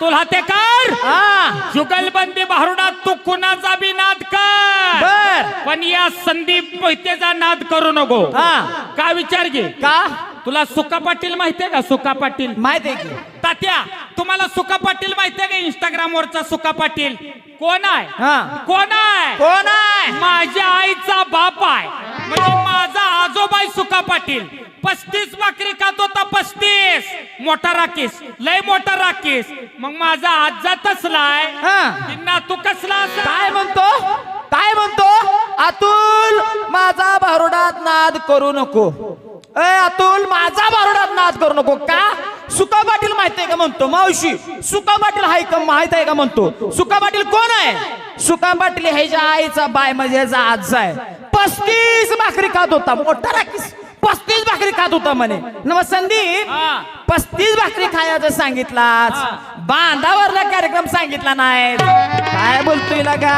तुला ते कर. हा. जुगलबंदी भारुडात तू कुणाचा बी नाद कर. पण या संदीप मोहितेचा नाद करू नको. हा. का विचार घे. का? तुला सुका पाटील माहितीये का? सुका पाटील. माहीत आहे की. तात्या तुम्हाला सुका पाटील माहितीये का इंस्टाग्राम वरचा सुका पाटील? कोण आहे? हा. कोण आहे? कोण आहे? माझ्या आईचा बाप आहे. म्हणजे माझा आजोबा आहे सुका पाटील. पस्तीस भाकरी खात होता पस्तीस. मोठा राकेश लय मोठा राकेश. मग माझा आजा तसलाय हा. ना तू कसला असा? काय म्हणतो? काय म्हणतो? अतुल माझा भारुडात नाद करू नको. ए अतुल माझा भारुडात नाद करू नको का? सुका पाटील माहिती आहे का म्हणतो? मावशी सुका पाटील हाय का माहीत आहे का म्हणतो? सुका पाटील कोण आहे? सुका पाटील ह्याच्या आईचा बाय म्हणजे ह्याचा आजा आहे. पस्तीस भाकरी खात होता मोठा राखीस पस्तीस भाकरी खात होता म्हणे. न मग संदीप. हा. पस्तीस भाकरी खायचं सांगितलाच बांधावरला कार्यक्रम सांगितला नाही काय बोलतोय का